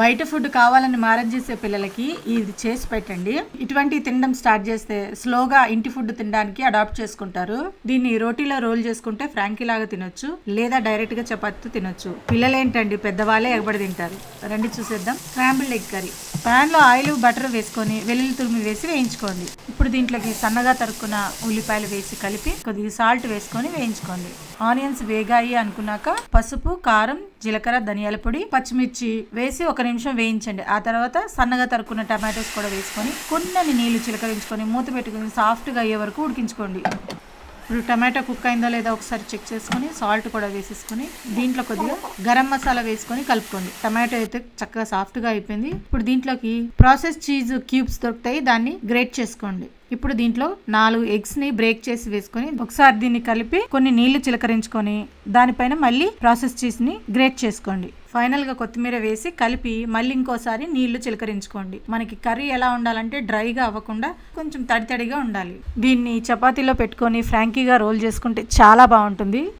బయట ఫుడ్ కావాలని మారం చేసే పిల్లలకి ఇది చేసి పెట్టండి. ఇటువంటి తినడం స్టార్ట్ చేస్తే స్లోగా ఇంటి ఫుడ్ తినడానికి అడాప్ట్ చేసుకుంటారు. దీన్ని రోటీలో రోల్ చేసుకుంటే ఫ్రాంకీ లాగా తినొచ్చు లేదా డైరెక్ట్గా చపాతీతో తినొచ్చు. పిల్లలు ఏంటండి పెద్దవాళ్ళే ఎగబడి తింటారు. రండి చూసేద్దాం. స్క్రాంబుల్ ఎగ్ కర్రీ పాన్లో ఆయిల్ బటర్ వేసుకొని వెల్లుల్లి తురిమి వేసి వేయించుకోండి. ఇప్పుడు దీంట్లోకి సన్నగా తరుక్కున్న ఉల్లిపాయలు వేసి కలిపి కొద్దిగా సాల్ట్ వేసుకొని వేయించుకోండి. ఆనియన్స్ వేగాయి అనుకున్నాక పసుపు కారం జీలకర్ర ధనియాల పొడి పచ్చిమిర్చి వేసి ఒక నిమిషం వేయించండి. ఆ తర్వాత సన్నగా తరుక్కున్న టమాటోస్ కూడా వేసుకొని కొన్ని నీళ్ళు చిలకరించుకొని మూత పెట్టుకుని సాఫ్ట్గా అయ్యే వరకు ఉడికించుకోండి. ఇప్పుడు టమాటో కుక్ అయిందో లేదో ఒకసారి చెక్ చేసుకొని సాల్ట్ కూడా వేసేసుకొని దీంట్లో కొద్దిగా గరం మసాలా వేసుకొని కలుపుకోండి. టమాటో అయితే చక్కగా సాఫ్ట్గా అయిపోయింది. ఇప్పుడు దీంట్లోకి ప్రాసెస్ చీజ్ క్యూబ్స్ దొరుకుతాయి. దాన్ని గ్రేట్ చేసుకోండి. ఇప్పుడు దీంట్లో నాలుగు ఎగ్స్ని బ్రేక్ చేసి వేసుకొని ఒకసారి దీన్ని కలిపి కొన్ని నీళ్ళు చిలకరించుకొని దానిపైన మళ్ళీ ప్రాసెస్ చీజ్ గ్రేట్ చేసుకోండి. ఫైనల్గా కొత్తిమీర వేసి కలిపి మళ్ళీ ఇంకోసారి నీళ్ళు చిలకరించుకోండి. మనకి కర్రీ ఎలా ఉండాలంటే డ్రైగా అవ్వకుండా కొంచెం తడి తడిగా ఉండాలి. దీన్ని చపాతీలో పెట్టుకొని ఫ్రాంకీగా రోల్ చేసుకుంటే చాలా బాగుంటుంది.